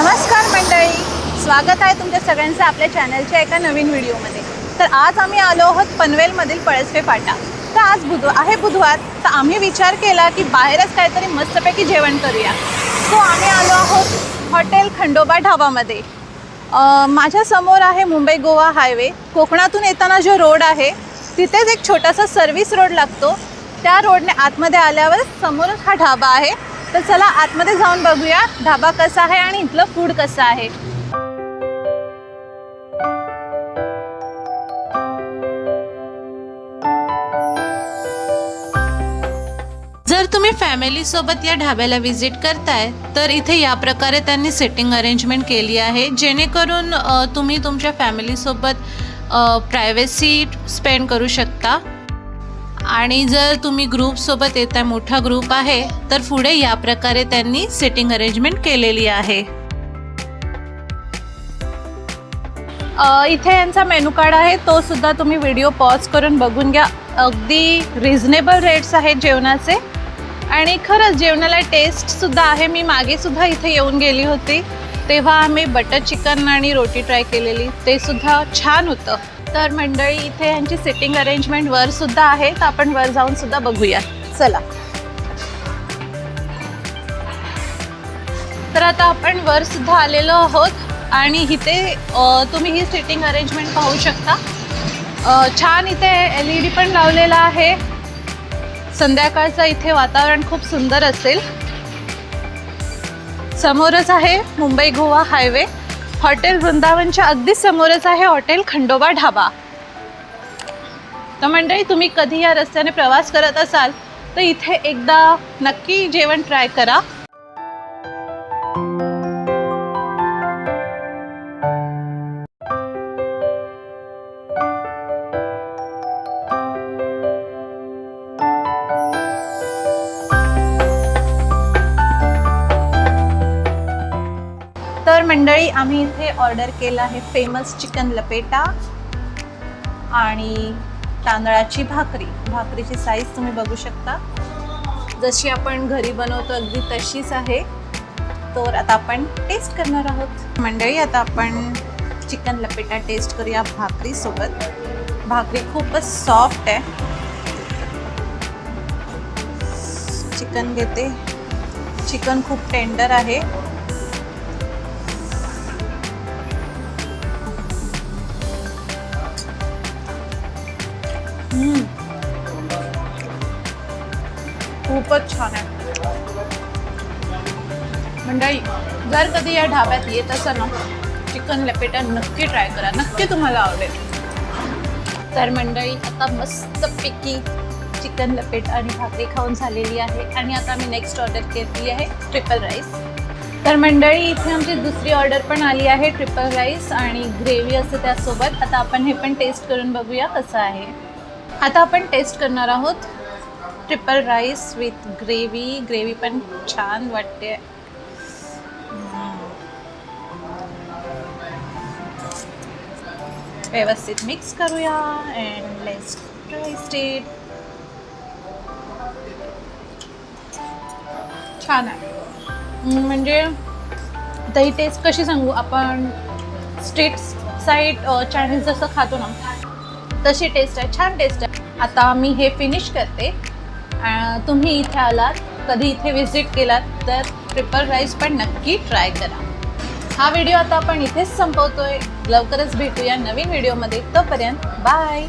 नमस्कार मंडळी. स्वागत आहे तुमच्या सगळ्यांचं आपल्या चॅनलच्या एका नवीन व्हिडिओमध्ये तर आज आम्ही आलो आहोत पनवेलमधील पळसवे फाटा. तर आज बुध आहे बुधवार तर आम्ही विचार केला की बाहेरच काहीतरी मस्तपैकी जेवण करूया. सो आम्ही आलो आहोत हॉटेल खंडोबा ढाबामध्ये. माझ्यासमोर आहे मुंबई गोवा हायवे. कोकणातून येताना जो रोड आहे तिथेच एक छोटासा सर्व्हिस रोड लागतो. त्या रोडने आतमध्ये आल्यावर समोरच हा ढाबा आहे. तर चला आतमध्ये जाऊन बघूया ढाबा कसा आहे आणि इथलं फूड कसं आहे. जर तुम्ही फॅमिली सोबत या ढाब्याला व्हिजिट करताय तर इथे या प्रकारे त्यांनी सेटिंग अरेंजमेंट केली आहे. जेणेकरून तुम्ही तुमच्या फॅमिलीसोबत प्रायव्हसी स्पेंड करू शकता. आणि जर तुम्ही ग्रुपसोबत येताय मोठा ग्रुप आहे तर पुढे या प्रकारे त्यांनी सेटिंग अरेंजमेंट केलेली आहे. इथे यांचा मेनू कार्ड आहे तो सुद्धा तुम्ही व्हिडिओ पॉज करून बघून घ्या. अगदी रिझनेबल रेट्स आहेत जेवणाचे. आणि खरंच जेवणाला टेस्ट सुद्धा आहे. मी मागे सुद्धा इथे येऊन गेली होती. तेव्हा आम्ही बटर चिकन आणि रोटी ट्राय केलेली. ते सुद्धा छान होतं. तर मंडळी इथे यांची सिटिंग अरेंजमेंट वर सुद्धा आहे. तर आपण वर जाऊन सुद्धा बघूया चला. तर आता आपण वर सुद्धा आलेलो आहोत. आणि इथे तुम्ही ही सिटिंग अरेंजमेंट पाहू शकता. छान इथे एल ई डी पण लावलेला आहे. संध्याकाळचं इथे वातावरण खूप सुंदर असेल. समोरच आहे मुंबई गोवा हायवे. हॉटेल वृंदावनच्या अगदी समोरच आहे हॉटेल खंडोबा ढाबा. तर मंडळी तुम्ही कधी या रस्त्याने प्रवास करत असाल तर इथे एकदा नक्की जेवण ट्राय करा. मंडळी आम्ही इथे ऑर्डर केलं आहे फेमस चिकन लपेटा आणि तांदळाची भाकरी. भाकरीची साईज तुम्ही बघू शकता. जशी आपण घरी बनवतो अगदी तशीच आहे. तर आता आपण टेस्ट करणार आहोत. मंडळी आता आपण चिकन लपेटा टेस्ट करूया भाकरीसोबत. भाकरी खूपच सॉफ्ट आहे. चिकन घेते. चिकन खूप टेंडर आहे. खूपच छान आहे. मंडळी जर कधी या ढाब्यात येत असं ना चिकन लपेटा नक्की ट्राय करा. नक्की तुम्हाला आवडेल. तर मंडळी आता मस्तपैकी चिकन लपेट आणि भाकरी खाऊन झालेली आहे आणि आता मी नेक्स्ट ऑर्डर केली आहे ट्रिपल राईस तर मंडळी इथे आमची दुसरी ऑर्डर पण आली आहे ट्रिपल राईस आणि ग्रेव्ही असते त्यासोबत. आता आपण हे पण टेस्ट करून बघूया कसं आहे. आता आपण टेस्ट करणार आहोत triple rice with gravy gravy पण छान वाटते व्यवस्थित मिक्स करूया अँड लेट्स टेस्ट इट छान आहे. म्हणजे दही टेस्ट कशी सांगू? आपण स्ट्रीट साईड चायनीज जसं खातो ना तशी टेस्ट आहे. छान टेस्ट आहे. आता मी हे फिनिश करते. तुम्ही इथे आलात कधी इथे व्हिजिट केलात तर ट्रिपल राईस पण नक्की ट्राय करा. हा व्हिडिओ आता आपण इथेच संपवतोय. लवकरच भेटूया नवीन व्हिडिओमध्ये तोपर्यंत बाय